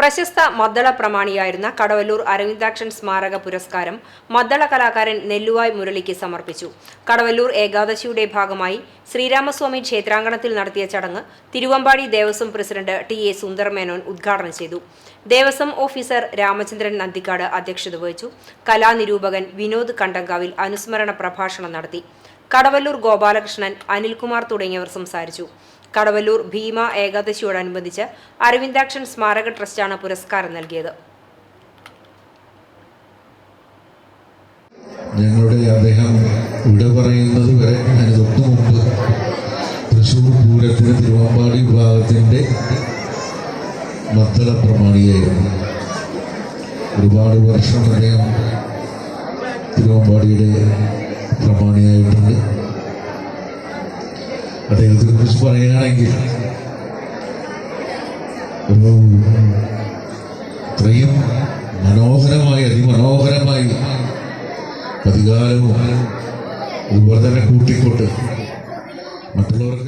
പ്രശസ്ത മദ്ദള പ്രമാണിയായിരുന്ന കടവല്ലൂർ അരവിന്ദാക്ഷൻ സ്മാരക പുരസ്കാരം മദ്ദള കലാകാരൻ നെല്ലുവായ് മുരളിക്ക് സമർപ്പിച്ചു. കടവല്ലൂർ ഏകാദശിയുടെ ഭാഗമായി ശ്രീരാമസ്വാമി ക്ഷേത്രാങ്കണത്തിൽ നടത്തിയ ചടങ്ങ് Thiruvambady Devaswom president T A Sundar Menon ഉദ്ഘാടനം ചെയ്തു. ദേവസ്വം ഓഫീസർ രാമചന്ദ്രൻ നന്ദിക്കാട് അധ്യക്ഷത വഹിച്ചു. കലാനിരൂപകൻ വിനോദ് കണ്ടങ്കാവിൽ അനുസ്മരണ പ്രഭാഷണം നടത്തി. കടവല്ലൂർ ഗോപാലകൃഷ്ണൻ അനിൽകുമാർ തുടങ്ങിയവർ സംസാരിച്ചു. കടവല്ലൂർ ഭീമ ഏകാദശിയോടനുബന്ധിച്ച് അരവിന്ദാക്ഷൻ സ്മാരക ട്രസ്റ്റാണ് പുരസ്കാരം നൽകിയത്. ഞങ്ങളുടെ അദ്ദേഹം ഇവിടെ പറയുന്നത് വരെ അതിന് തൊട്ടു മുമ്പ് തൃശ്ശൂർ പൂരത്തിന് തിരുവമ്പാടി വിഭാഗത്തിന്റെ മദ്ദള പ്രമാണിയായിരുന്നു. ഒരുപാട് വർഷം അദ്ദേഹം തിരുവമ്പാടിയുടെ പ്രമാണിയായിട്ടുണ്ട് അദ്ദേഹത്തിനെ കുറിച്ച് പറയുകയാണെങ്കിൽ ഒരു ഇത്രയും മനോഹരമായി അതിമനോഹരമായി അധികാരവും അതുപോലെ തന്നെ കൂട്ടിക്കൊണ്ട് മറ്റുള്ളവർക്ക്